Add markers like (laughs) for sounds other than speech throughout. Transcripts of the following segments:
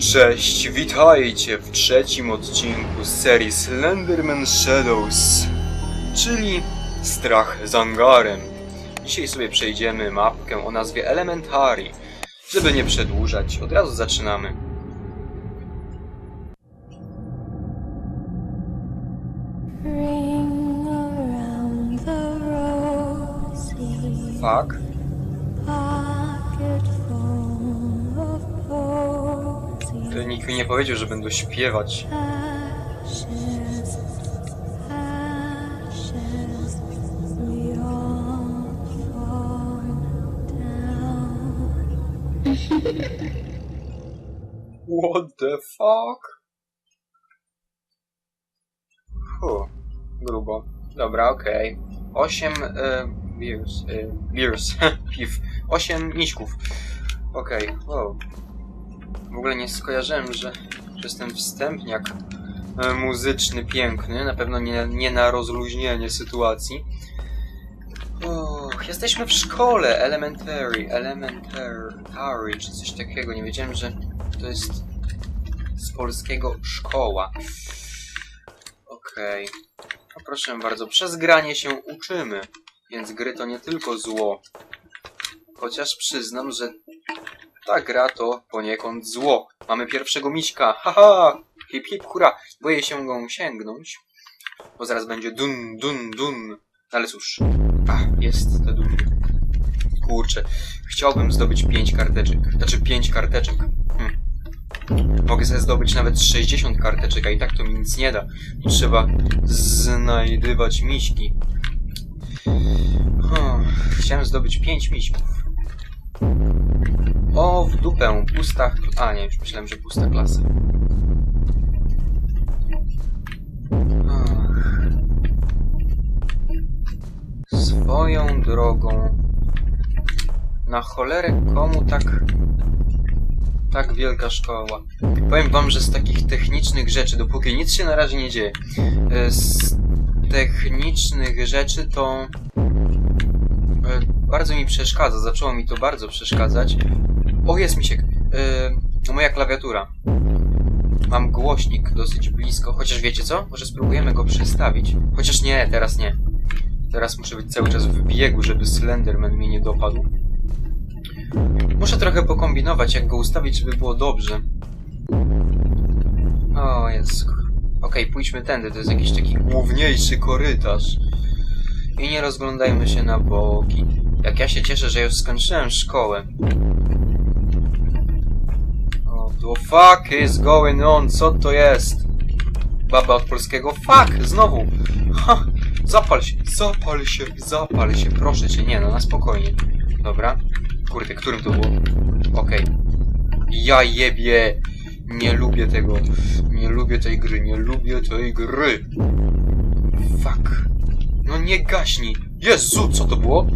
Cześć, witajcie w trzecim odcinku z serii Slenderman Shadows, czyli Strach z Angarem. Dzisiaj sobie przejdziemy mapkę o nazwie Elementary. Żeby nie przedłużać, od razu zaczynamy. Fuck. Nikt mi nie powiedział, że będę śpiewać. What the fuck? Fu, grubo. Dobra, okej. Osiem e, beers, e, beers, (laughs) piw. Osiem miśków. Okej, wow. W ogóle nie skojarzyłem, że, że jest ten wstępniak e, muzyczny, piękny. Na pewno nie, nie na rozluźnienie sytuacji. Och, jesteśmy w szkole elementary, elementary, czy coś takiego. Nie wiedziałem, że to jest z polskiego szkoła. Okej. No proszę bardzo, przez granie się uczymy, więc gry to nie tylko zło. Chociaż przyznam, że ta gra to poniekąd zło. Mamy pierwszego miśka, haha! Hip hip hura! Boję się go sięgnąć, bo zaraz będzie dun dun dun. Ale cóż, a, jest te dun. Kurczę, chciałbym zdobyć pięć karteczek. Znaczy pięć karteczek. Hm. Mogę sobie zdobyć nawet 60 karteczek, a i tak to mi nic nie da. Trzeba znajdywać miśki. O, chciałem zdobyć 5 miśków. O, w dupę, pusta... A, nie, już myślałem, że pusta klasa. Swoją drogą... Na cholerę komu tak... Tak wielka szkoła. Powiem wam, że z takich technicznych rzeczy, dopóki nic się na razie nie dzieje, e, z technicznych rzeczy to bardzo mi przeszkadza, zaczęło mi to bardzo przeszkadzać. O, jest misiek. E, moja klawiatura. Mam głośnik dosyć blisko, chociaż wiecie co? Może spróbujemy go przestawić. Chociaż nie, teraz nie. Teraz muszę być cały czas w biegu, żeby Slenderman mnie nie dopadł. Muszę trochę pokombinować, jak go ustawić, żeby było dobrze. O, jest. Okej, pójdźmy tędy, to jest jakiś taki główniejszy korytarz. I nie rozglądajmy się na boki. Jak ja się cieszę, że już skończyłem szkołę. O, the fuck is going on? Co to jest? Baba od polskiego. Fuck! Znowu! Ha! Zapal się, zapal się, zapal się. Proszę cię, nie no, na spokojnie. Dobra. Kurde, którym to było? Okej. Ja jebie! Nie lubię tego. Nie lubię tej gry, nie lubię tej gry. Fuck. No nie gaśnij. Jezu, co to było?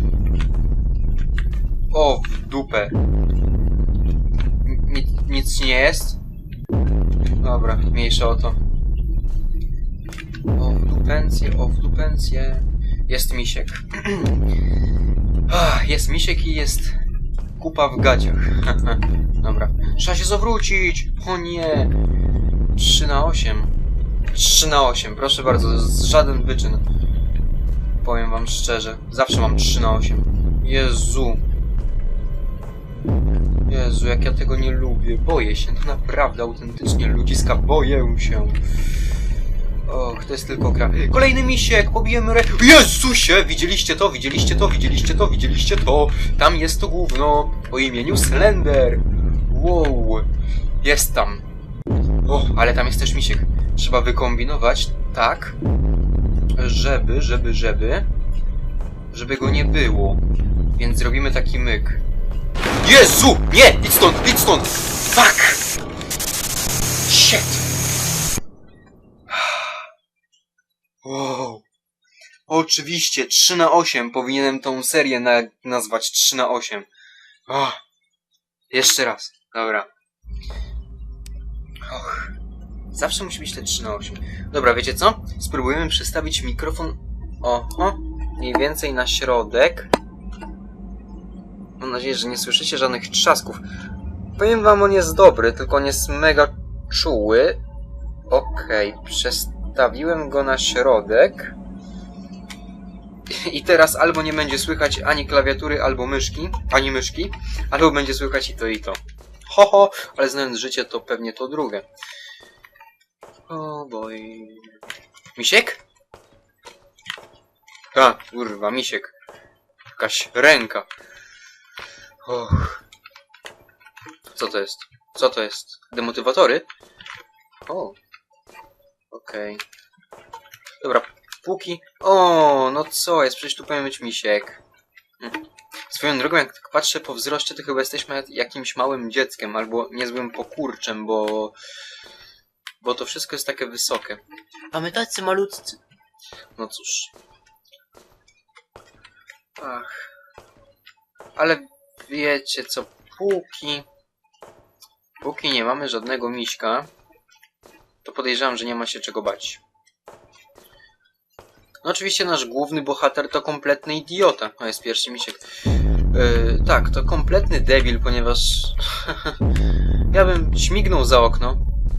O, w dupę. Nic, nic nie jest? Dobra, mniejsza o to. O, w dupencję, o, w dupencję. Jest misiek. (clears throat) Jest misiek i jest kupa w gaciach. (laughs) Dobra. Trzeba się zawrócić! O nie! 3 na 8. 3 na 8, proszę bardzo, z żaden wyczyn. Powiem wam szczerze, zawsze mam 3 na 8. Jezu. Jezu, jak ja tego nie lubię. Boję się, no naprawdę, autentycznie, ludziska, boję się. Och, to jest tylko gra. Kolejny misiek, pobijemy re... Jezusie! Widzieliście to, widzieliście to, widzieliście to, widzieliście to. Tam jest to gówno o imieniu Slender. Wow. Jest tam. O, ale tam jest też misiek. Trzeba wykombinować tak, żeby, żeby, żeby, żeby go nie było. Więc zrobimy taki myk. Jezu! Nie! Idź stąd, idź stąd! Fuck! Shit! Wow. Oczywiście, 3 na 8 powinienem tą serię na nazwać 3 na 8. O. Jeszcze raz. Dobra. Och. Zawsze musi być te 3 na 8. Dobra, wiecie co? Spróbujemy przestawić mikrofon o, o mniej więcej na środek. Mam nadzieję, że nie słyszycie żadnych trzasków. Powiem wam, on jest dobry, tylko on jest mega czuły. Okej, przestawiłem go na środek. I teraz albo nie będzie słychać ani klawiatury, albo myszki, ani myszki, albo będzie słychać i to i to. Ho, ho, ale znając życie, to pewnie to drugie. O boj. Misiek? A, kurwa, misiek. Jakaś ręka. Och. Co to jest? Co to jest? Demotywatory? O. Okej. Dobra, póki... O, no co jest? Przecież tu powinien być misiek. Hm. Swoją drogą, jak tak patrzę po wzroście, to chyba jesteśmy jakimś małym dzieckiem, albo niezłym pokurczem, bo... Bo to wszystko jest takie wysokie. A my tacy malutcy. No cóż. Ach. Ale wiecie co, póki... Póki nie mamy żadnego miśka, to podejrzewam, że nie ma się czego bać. No oczywiście nasz główny bohater to kompletny idiota. O, jest pierwszy misiek. Yy, tak, to kompletny debil, ponieważ (laughs) ja bym śmignął za okno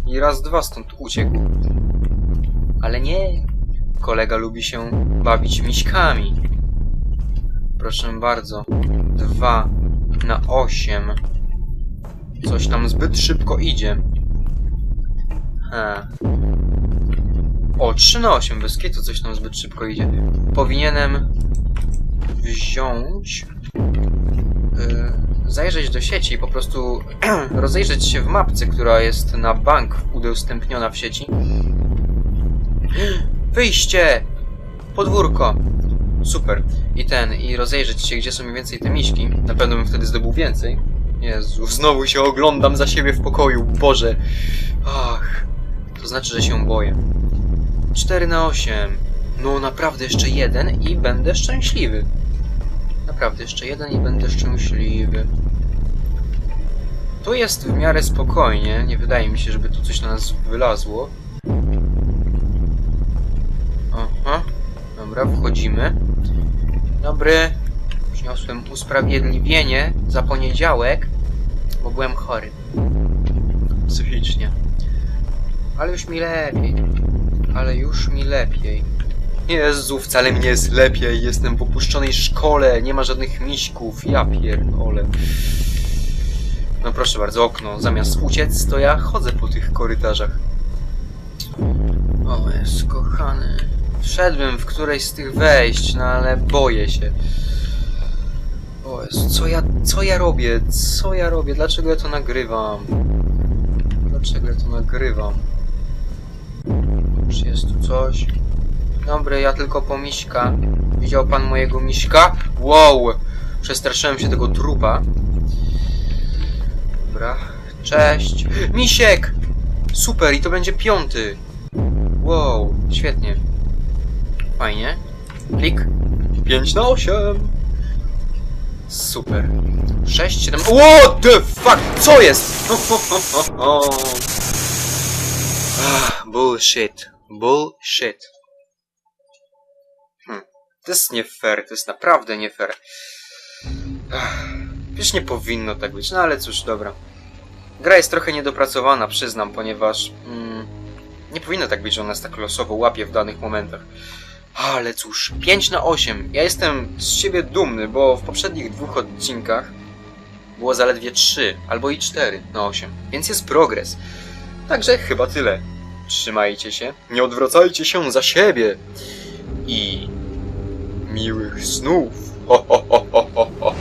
i raz, dwa stąd uciekł. Ale nie. Kolega lubi się bawić miśkami. Proszę bardzo. Dwa na osiem. Coś nam zbyt szybko idzie. He. O, 3 na 8, bez kitu coś nam zbyt szybko idzie. Powinienem wziąć... Yy, zajrzeć do sieci i po prostu (clears throat) rozejrzeć się w mapce, która jest na bank udostępniona w sieci. (gasps) Wyjście! Podwórko! Super. I ten, i rozejrzeć się, gdzie są mniej więcej te miśki. Na pewno bym wtedy zdobył więcej. Jezu, znowu się oglądam za siebie w pokoju, Boże. Ach, to znaczy, że się boję. 4 na 8. No naprawdę jeszcze jeden i będę szczęśliwy. Naprawdę jeszcze jeden i będę szczęśliwy. Tu jest w miarę spokojnie. Nie wydaje mi się, żeby tu coś na nas wylazło. Aha. Dobra, wchodzimy. Dobry. Przyniosłem usprawiedliwienie za poniedziałek, bo byłem chory. Psychicznie. Ale już mi lepiej. Ale już mi lepiej. Jezu, wcale mi nie jest lepiej. Jestem w opuszczonej szkole, nie ma żadnych miśków. Ja pierdolę. No proszę bardzo, okno. Zamiast uciec, to ja chodzę po tych korytarzach. Jest kochany. Wszedłbym w którejś z tych wejść, no ale boję się. O Jezu, co ja, co ja robię? Co ja robię? Dlaczego ja to nagrywam? Dlaczego ja to nagrywam? Czy jest tu coś? Dobry, ja tylko po miśka. Widział pan mojego miśka? Wow! Przestraszyłem się tego trupa. Dobra. Cześć. Misiek! Super, i to będzie piąty. Wow, świetnie. Fajnie. Klik. 5 na 8. Super. 6, 7. What the fuck? Co jest? (laughs) Ah, bullshit. Bullshit. Hmm. To jest nie fair, to jest naprawdę nie fair. Ach, Wiesz, nie powinno tak być, no ale cóż, dobra. Gra jest trochę niedopracowana, przyznam, ponieważ mm, nie powinno tak być, że ona nas tak losowo łapie w danych momentach. Ale cóż, 5 na 8. Ja jestem z siebie dumny, bo w poprzednich dwóch odcinkach było zaledwie 3 albo i 4 na 8, więc jest progres. Także chyba tyle. Trzymajcie się, nie odwracajcie się za siebie i miłych snów. Ho, ho, ho, ho,